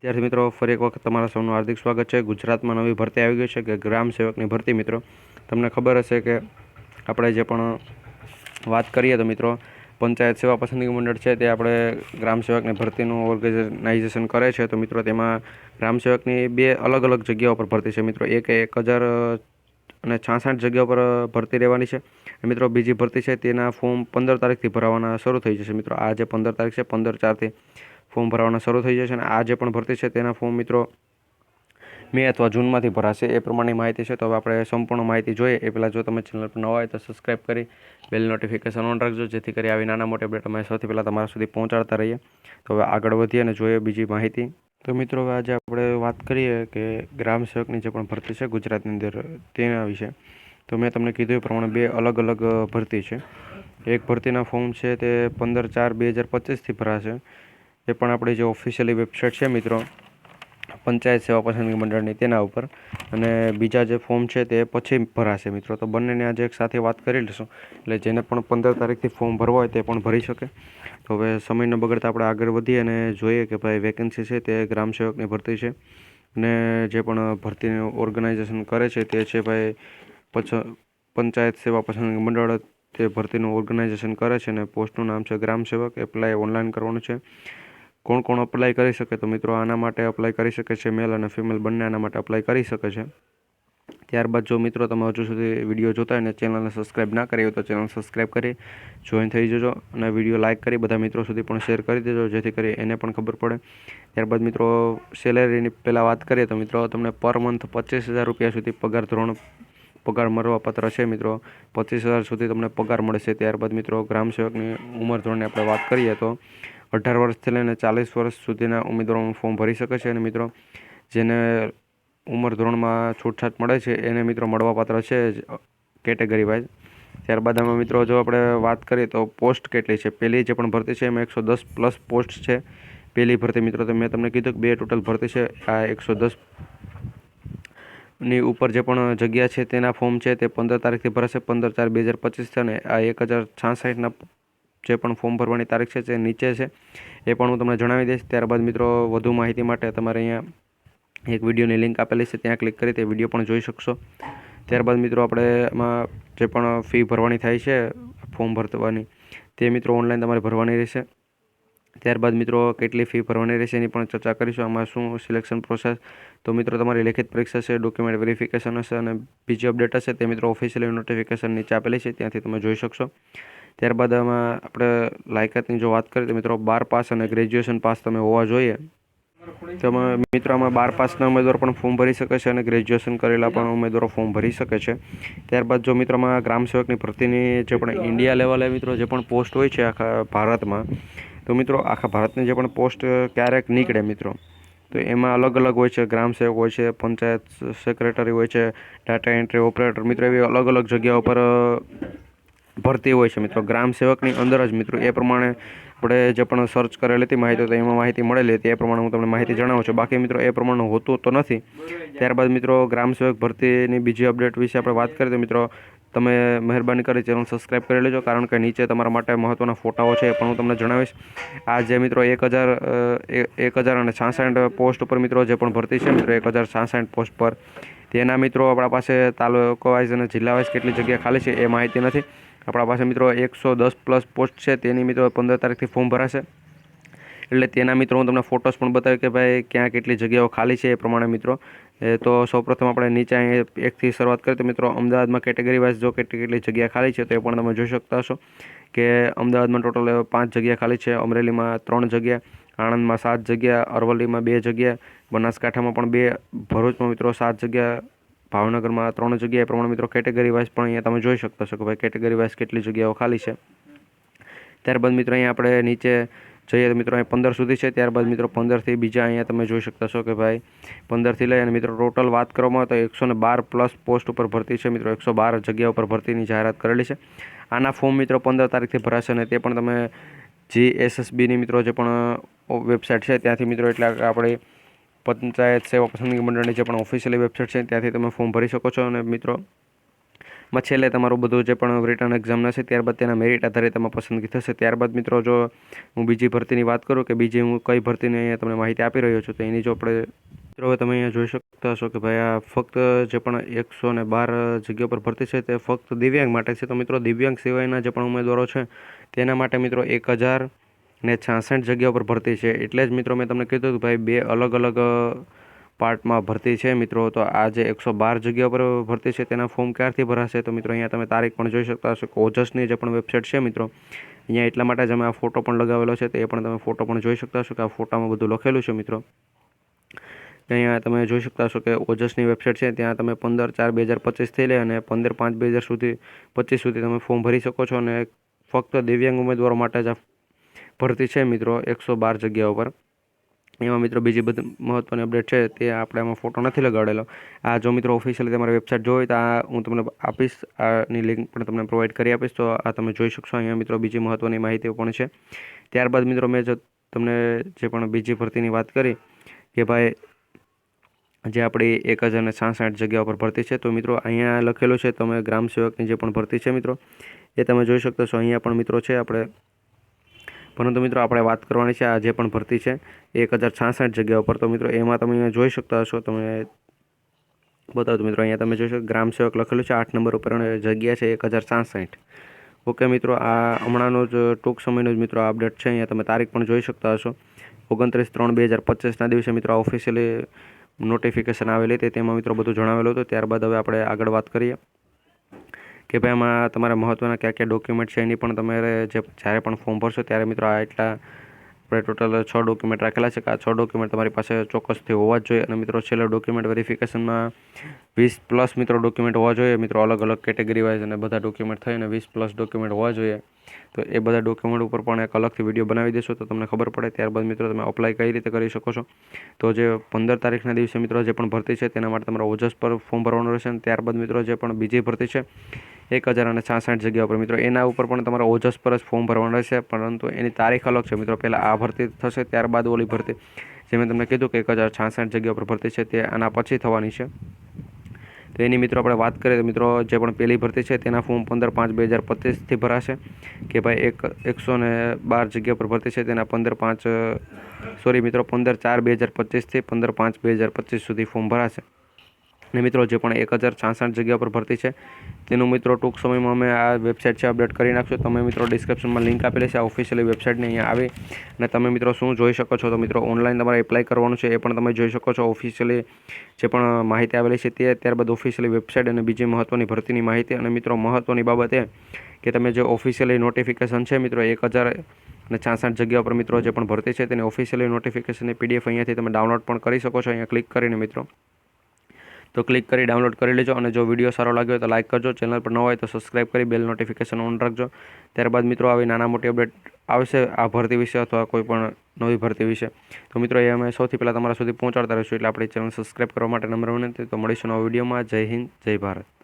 વિદ્યાર્થી મિત્રો, ફરી એક વખત તમારા સૌનું હાર્દિક સ્વાગત છે. ગુજરાતમાં નવી ભરતી આવી ગઈ છે કે ગ્રામ સેવકની ભરતી મિત્રો? તમને ખબર હશે કે આપણે જે પણ વાત કરીએ તો મિત્રો, પંચાયત સેવા પસંદગી મંડળ છે તે આપણે ગ્રામ સેવકની ભરતીનું ઓર્ગેનાઇઝેશન કરે છે. તો મિત્રો, તેમાં ગ્રામ સેવકની બે અલગ અલગ જગ્યાઓ પર ભરતી છે મિત્રો. એક એક હજાર અને છાસઠ જગ્યાઓ પર ભરતી રહેવાની છે. મિત્રો, બીજી ભરતી છે તેના ફોર્મ પંદર તારીખથી ભરાવાના શરૂ થઈ જશે મિત્રો. આ જે પંદર તારીખ છે, પંદર ચારથી ફોર્મ ભરવાના શરૂ થઈ જશે અને આ જે પણ ભરતી છે તેના ફોર્મ મિત્રો મે અથવા જૂનમાંથી ભરાશે. એ પ્રમાણે માહિતી છે તો હવે આપણે સંપૂર્ણ માહિતી જોઈએ. એ પહેલાં જો તમે ચેનલ પર નવા હોય તો સબસ્ક્રાઈબ કરી બેલ નોટિફિકેશન ઓન રાખજો, જેથી કરી આવી નાના મોટી અપડેટ અમે સૌથી પહેલાં તમારા સુધી પહોંચાડતા રહીએ. તો હવે આગળ વધીએ અને જોઈએ બીજી માહિતી. તો મિત્રો હવે આજે આપણે વાત કરીએ કે ગ્રામ સેવકની જે પણ ભરતી છે ગુજરાતની અંદર તેના વિશે. તો મેં તમને કીધું એ પ્રમાણે બે અલગ અલગ ભરતી છે. એક ભરતીના ફોર્મ છે તે પંદર ચાર બે હજાર પચીસથી ભરાશે. એ પણ આપણી જે ઓફિશિયલી વેબસાઇટ છે મિત્રો, પંચાયત સેવા પસંદગી મંડળની તેના ઉપર. અને બીજા જે ફોર્મ છે તે પછી ભરાશે મિત્રો. તો બંનેને આજે એક સાથે વાત કરી લઈશું. એટલે જેને પણ પંદર તારીખથી ફોર્મ ભરવા હોય તે પણ ભરી શકે. તો હવે સમય બગડતા આપણે આગળ વધીએ અને જોઈએ કે ભાઈ વેકેન્સી છે તે ગ્રામ સેવકની ભરતી છે. અને જે પણ ભરતીનું ઓર્ગેનાઇઝેશન કરે છે તે છે ભાઈ પછ, પંચાયત સેવા પસંદગી મંડળ તે ભરતીનું ઓર્ગેનાઇઝેશન કરે છે અને પોસ્ટનું નામ છે ગ્રામ સેવક. એપ્લાય ઓનલાઈન કરવાનું છે. કોણ કોણ અપ્લાય કરી શકે? તો મિત્રો આના માટે અપ્લાય કરી શકે છે મેલ અને ફિમેલ બંને આના માટે અપ્લાય કરી શકે છે. ત્યારબાદ જો મિત્રો તમે હજુ સુધી વીડિયો જોતા હોય અને ચેનલને સબસ્ક્રાઈબ ના કરી હોય તો ચેનલ સબસ્ક્રાઈબ કરી જોઈન થઈ જજો અને વીડિયો લાઇક કરી, બધા મિત્રો સુધી પણ શેર કરી દેજો, જેથી કરી એને પણ ખબર પડે. ત્યારબાદ મિત્રો સેલેરીની પહેલાં વાત કરીએ તો મિત્રો તમને પર મંથ પચીસ હજાર રૂપિયા સુધી પગાર ધોરણ, પગાર મળવાપાત્ર છે મિત્રો. પચીસ હજાર સુધી તમને પગાર મળશે. ત્યારબાદ મિત્રો ગ્રામ સેવકની ઉંમર ધોરણની આપણે વાત કરીએ તો અઢાર વર્ષથી લઈને ચાલીસ વર્ષ સુધીના ઉમેદવારો ફોર્મ ભરી શકે છે અને મિત્રો, જેને ઉંમર ધોરણમાં છૂટછાટ મળે છે, એને મિત્રો મળવાપાત્ર છે જ કેટેગરી વાઇઝ ત્યારબાદ આમાં મિત્રો જો આપણે વાત કરીએ તો પોસ્ટ કેટલી છે? પહેલી જે પણ ભરતી છે એમાં એકસો દસ પ્લસ પોસ્ટ છે. પહેલી ભરતી મિત્રો, તો મેં તમને કીધું કે બે ટોટલ ભરતી છે. આ એકસો દસની ઉપર જે પણ જગ્યા છે તેના ફોર્મ છે તે પંદર તારીખથી ભરાશે. પંદર ચાર બે હજાર પચીસથી અને આ એક હજાર છાસઠના જે પણ ફોર્મ ભરવાની તારીખ છે તે નીચે છે, એ પણ હું તમને જણાવી દઈશ. ત્યારબાદ મિત્રો, વધુ માહિતી માટે તમારે અહીંયા એક વિડીયોની લિંક આપેલી છે, ત્યાં ક્લિક કરી તે વીડિયો પણ જોઈ શકશો. ત્યારબાદ મિત્રો, આપણે એમાં જે પણ ફી ભરવાની થાય છે, ફોર્મ ભરવાની, તે મિત્રો ઓનલાઈન તમારે ભરવાની રહેશે. ત્યારબાદ મિત્રો, કેટલી ફી ભરવાની રહેશે એની પણ ચર્ચા કરીશું. આમાં શું સિલેક્શન પ્રોસેસ તો મિત્રો, તમારી લેખિત પરીક્ષા છે ડોક્યુમેન્ટ વેરિફિકેશન હશે અને બીજી અપડેટ હશે, તે મિત્રો ઓફિશિયલી નોટિફિકેશન નીચે આપેલી છે, ત્યાંથી તમે જોઈ શકશો. ત્યારબાદ આમાં આપણે લાયકાતની જો વાત કરીએ તો મિત્રો બાર પાસ અને ગ્રેજ્યુએશન પાસ તમે હોવા જોઈએ. તેમાં મિત્રો આમાં બાર પાસના ઉમેદવાર પણ ફોર્મ ભરી શકે છે અને ગ્રેજ્યુએશન કરેલા પણ ઉમેદવારો ફોર્મ ભરી શકે છે. ત્યારબાદ જો મિત્રોમાં ગ્રામ સેવકની ભરતીની જે પણ ઇન્ડિયા લેવલે મિત્રો જે પણ પોસ્ટ હોય છે આખા ભારતમાં, તો મિત્રો આખા ભારતની જે પણ પોસ્ટ ક્યારેક નીકળે મિત્રો. તો એમાં અલગ અલગ હોય છે, ગ્રામ સેવક હોય છે, પંચાયત સેક્રેટરી હોય છે ડાટા એન્ટ્રી ઓપરેટર મિત્રો એવી અલગ અલગ જગ્યાઓ પર ભરતી હોય છે, મિત્રો. ગ્રામ સેવકની અંદર જ, મિત્રો, એ પ્રમાણે આપણે જે પણ સર્ચ કરેલી હતી, માહિતી, તો એમાં માહિતી મળેલી હતી. એ પ્રમાણે હું તમને માહિતી જણાવું છું. બાકી, મિત્રો, એ પ્રમાણે હોતું તો નથી. ત્યારબાદ, મિત્રો, ગ્રામ સેવક ભરતીની બીજી અપડેટ વિશે આપણે વાત કરીએ તો મિત્રો, તમે મહેરબાની કરી ચેનલ સબસ્ક્રાઈબ કરી લેજો, કારણ કે નીચે તમારા માટે મહત્ત્વના ફોટાઓ છે એ પણ હું તમને જણાવીશ. આ જે, મિત્રો, એક હજાર એક હજાર અને છાસઠ પોસ્ટ ઉપર મિત્રો, જે પણ ભરતી છે, મિત્રો, એક હજાર છાસઠ પોસ્ટ પર. તેના, મિત્રો, આપણા પાસે તાલુકો વાઇઝ અને જિલ્લા વાઇઝ કેટલી જગ્યા ખાલી છે એ માહિતી નથી. આપણા પાસે મિત્રો એકસો દસ પ્લસ પોસ્ટ છે. તેની મિત્રો પંદર તારીખથી ફોર્મ ભરાશે. એટલે તેના મિત્રો હું તમને ફોટોસ પણ બતાવ્યું કે ભાઈ ક્યાં કેટલી જગ્યાઓ ખાલી છે એ પ્રમાણે મિત્રો. તો સૌપ્રથમ આપણે નીચે અહીંયા એકથી શરૂઆત કરીએ તો મિત્રો અમદાવાદમાં કેટેગરી વાઇઝ જો કેટલી કેટલી જગ્યા ખાલી છે તો એ પણ તમે જોઈ શકતા હશો કે અમદાવાદમાં ટોટલ પાંચ જગ્યા ખાલી છે. અમરેલીમાં ત્રણ જગ્યા, આણંદમાં સાત જગ્યા, અરવલ્લીમાં બે જગ્યા, બનાસકાંઠામાં પણ બે, ભરૂચમાં મિત્રો સાત જગ્યા ભાવનગરમાં ત્રણ જગ્યાએ પ્રમાણે મિત્રો કેટેગરી વાઇઝ પણ અહીંયા તમે જોઈ શકતા છો કે ભાઈ કેટેગરી વાઇઝ કેટલી જગ્યાઓ ખાલી છે. ત્યારબાદ મિત્રો અહીંયા આપણે નીચે જઈએ તો મિત્રો અહીંયા પંદર સુધી છે. ત્યારબાદ મિત્રો પંદરથી બીજા અહીંયા તમે જોઈ શકતા છો કે ભાઈ પંદરથી લઈ અને મિત્રો ટોટલ વાત કરવામાં તો એકસો ને બાર પ્લસ પોસ્ટ ઉપર ભરતી છે. મિત્રો એકસો બાર જગ્યા ઉપર ભરતીની જાહેરાત કરેલી છે. આના ફોર્મ મિત્રો પંદર તારીખથી ભરાશે અને તે પણ તમે જી એસએસબીની મિત્રો જે પણ વેબસાઇટ છે ત્યાંથી મિત્રો એટલે આપણી પંચાયત સેવા પસંદગી મંડળની જે પણ ઓફિશિયલી વેબસાઇટ છે, ત્યાંથી તમે ફોર્મ ભરી શકો છો અને મિત્રો, માં છેલ્લે તમારું બધું જે પણ રિટર્ન એક્ઝામ છે ત્યારબાદ તેના મેરિટ આધારે તેમાં પસંદગી થશે. ત્યારબાદ મિત્રો, જો હું બીજી ભરતીની વાત કરું કે બીજી હું કઈ ભરતીની અહીંયા તમને માહિતી આપી રહ્યો છું, તો એની જો આપણે મિત્રો હવે તમે અહીંયા જોઈ શકતા હશો કે ભાઈ આ ફક્ત જે પણ એકસો ને બાર જગ્યા પર ભરતી છે, તે ફક્ત દિવ્યાંગ માટે છે. તો મિત્રો, દિવ્યાંગ સિવાયના જે પણ ઉમેદવારો છે, તેના માટે મિત્રો એક હજાર ને છાસઠ જગ્યા પર ભરતી છે. એટલે જ મિત્રો મેં તમને કીધું કે ભાઈ, બે અલગ અલગ પાર્ટમાં ભરતી છે મિત્રો. તો આ જે એકસો બાર જગ્યા પર ભરતી છે તેના ફોર્મ ક્યારથી ભરાશે? તો મિત્રો અહીંયા તમે તારીખ પણ જોઈ શકતા હશો ઓજસની જે પણ વેબસાઇટ છે મિત્રો, અહીંયા એટલા માટે જ અમે આ ફોટો પણ લગાવેલો છે, તે પણ તમે ફોટો પણ જોઈ શકતા હશો કે આ ફોટામાં બધું લખેલું છે મિત્રો. અહીંયા તમે જોઈ શકતા હશો કે ઓજસની વેબસાઇટ છે, ત્યાં તમે પંદર ચાર બે હજાર પચીસથી લઈ અને પંદર પાંચ બે હજાર સુધી, પચીસ સુધી તમે ફોર્મ ભરી શકો છો અને ફક્ત દિવ્યાંગ ઉમેદવારો માટે જ આ ભરતી છે મિત્રો એકસો બાર જગ્યા ઉપર. એમાં મિત્રો બીજી બધી મહત્ત્વની અપડેટ છે તે આપણે આમાં ફોટો નથી લગાડેલો. આ જો મિત્રો ઓફિશિયલી તમારી વેબસાઇટ જોઈ તો આ હું તમને આપીશ. આની લિંક પણ તમને પ્રોવાઈડ કરી આપીશ. તો આ તમે જોઈ શકશો. અહીંયા મિત્રો બીજી મહત્ત્વની માહિતીઓ પણ છે. ત્યારબાદ મિત્રો મેં જો તમને જે પણ બીજી ભરતીની વાત કરી કે ભાઈ જે આપણી એક હજાર ને છાસઠ જગ્યા ઉપર ભરતી છે, તો મિત્રો અહીંયા લખેલું છે, તમે ગ્રામ સેવકની જે પણ ભરતી છે મિત્રો, એ તમે જોઈ શકતો છો. અહીંયા પણ મિત્રો છે, આપણે પરંતુ મિત્રો આપણે વાત કરવાની છે આ જે પણ ભરતી છે એક હજાર છાસઠ જગ્યા ઉપર તો મિત્રો એમાં તમે અહીંયા જોઈ શકતા હશો, તમે બતાવો મિત્રો અહીંયા તમે જોઈ શકો, ગ્રામ સેવક લખેલું છે, આઠ નંબર ઉપર જગ્યા છે એક હજાર છાસઠ. ઓકે મિત્રો, આ હમણાંનો જ ટૂંક સમયનો જ મિત્રો અપડેટ છે, અહીંયા તમે તારીખ પણ જોઈ શકતા હશો. ઓગણત્રીસ ત્રણ બે હજાર પચીસના દિવસે મિત્રો ઓફિશિયલી નોટિફિકેશન આવેલી હતી, તેમાં મિત્રો બધું જણાવેલું હતું, ત્યારબાદ હવે આપણે આગળ વાત કરીએ. કે ભાઈ આમાં તમારા મહત્ત્વના કયા કયા ડોક્યુમેન્ટ છે એની પણ તમારે જે જ્યારે પણ ફોર્મ ભરશો ત્યારે મિત્રો આ એટલા આપણે ટોટલ છ ડોક્યુમેન્ટ રાખેલા છે કે આ છ ડોક્યુમેન્ટ તમારી પાસે ચોક્કસથી હોવા જ જોઈએ. અને મિત્રો છેલ્લે ડોક્યુમેન્ટ વેરિફિકેશનમાં વીસ પ્લસ મિત્રો ડોક્યુમેન્ટ હોવા જોઈએ. મિત્રો અલગ અલગ કેટેગરી વાઇઝ અને બધા ડોક્યુમેન્ટ થઈને વીસ પ્લસ ડોક્યુમેન્ટ હોવા જોઈએ. તો એ બધા ડોક્યુમેન્ટ ઉપર પણ એક અલગથી વીડિયો બનાવી દેશો તો તમને ખબર પડે ત્યારબાદ મિત્રો તમે અપ્લાય કઈ રીતે કરી શકો છો. તો જે પંદર તારીખના દિવસે મિત્રો જે પણ ભરતી છે તેના માટે તમારા ઓજસ પર ફોર્મ ભરવાનું રહેશે અને ત્યારબાદ મિત્રો જે પણ બીજી ભરતી છે એક હજાર અને છાસઠ જગ્યા ઉપર. મિત્રો, એના ઉપર પણ તમારે ઓજસ પર જ ફોર્મ ભરવાનું રહેશે, પરંતુ એની તારીખ અલગ છે. મિત્રો, પહેલાં આ ભરતી થશે, ત્યારબાદ ઓલી ભરતી. જે મેં તમને કીધું કે એક હજાર છાસઠ જગ્યા પર ભરતી છે, તે આના પછી થવાની છે. તો એની મિત્રો આપણે વાત કરીએ તો મિત્રો, જે પણ પહેલી ભરતી છે, તેના ફોર્મ પંદર પાંચ બે હજાર પચીસથી ભરાશે. કે ભાઈ એક એકસો ને બાર જગ્યા પર ભરતી છે, તેના પંદર પાંચ સોરી મિત્રો, પંદર ચાર બે હજાર પચીસથી પંદર પાંચ બે હજાર પચીસ સુધી ફોર્મ ભરાશે. ને મિત્રો જે પણ એક હજાર છાસઠ જગ્યા પર ભરતી છે, તેનું મિત્રો ટૂંક સમયમાં અમે આ વેબસાઇટ છે અપડેટ કરી નાખશું. તમે મિત્રો ડિસ્ક્રિપ્શનમાં લિંક આપેલી છે, આ ઓફિશિયલી વેબસાઇટની અહીંયા આવી. અને તમે મિત્રો શું જોઈ શકો છો, તો મિત્રો ઓનલાઈન તમારે એપ્લાય કરવાનું છે, એ પણ તમે જોઈ શકો છો. ઓફિશિયલી જે પણ માહિતી આવેલી છે, તે ત્યારબાદ ઓફિશિયલી વેબસાઇટ અને બીજી મહત્ત્વની ભરતીની માહિતી. અને મિત્રો મહત્ત્વની બાબત એ કે તમે જે ઓફિશિયલી નોટિફિકેશન છે મિત્રો, એક હજાર અને છાસઠ જગ્યા પર મિત્રો જે પણ ભરતી છે, તેની ઓફિશિયલી નોટિફિકેશનની પીડીએફ અહીંયાથી તમે ડાઉનલોડ પણ કરી શકો છો. અહીંયા ક્લિક કરીને મિત્રો. તો ક્લિક કરી ડાઉનલોડ કરી લેજો અને જો વીડિયો સારો લાગ્યો હોય તો લાઇક કરજો. ચેનલ પર ન હોય તો સબસ્ક્રાઈબ કરી બેલ નોટિફિકેશન ઓન રાખજો. ત્યારબાદ મિત્રો આવી નાના મોટી અપડેટ આવશે આ ભરતી વિશે અથવા કોઈ પણ નવી ભરતી વિશે. તો મિત્રો એ અમે સૌથી પહેલાં તમારા સુધી પહોંચાડતા રહીશું એટલે આપણી ચેનલ સબસ્ક્રાઈબ કરવા માટે નંબર વિનંતી તો મળીશું નવા વિડીયોમાં જય હિન્દ, જય ભારત.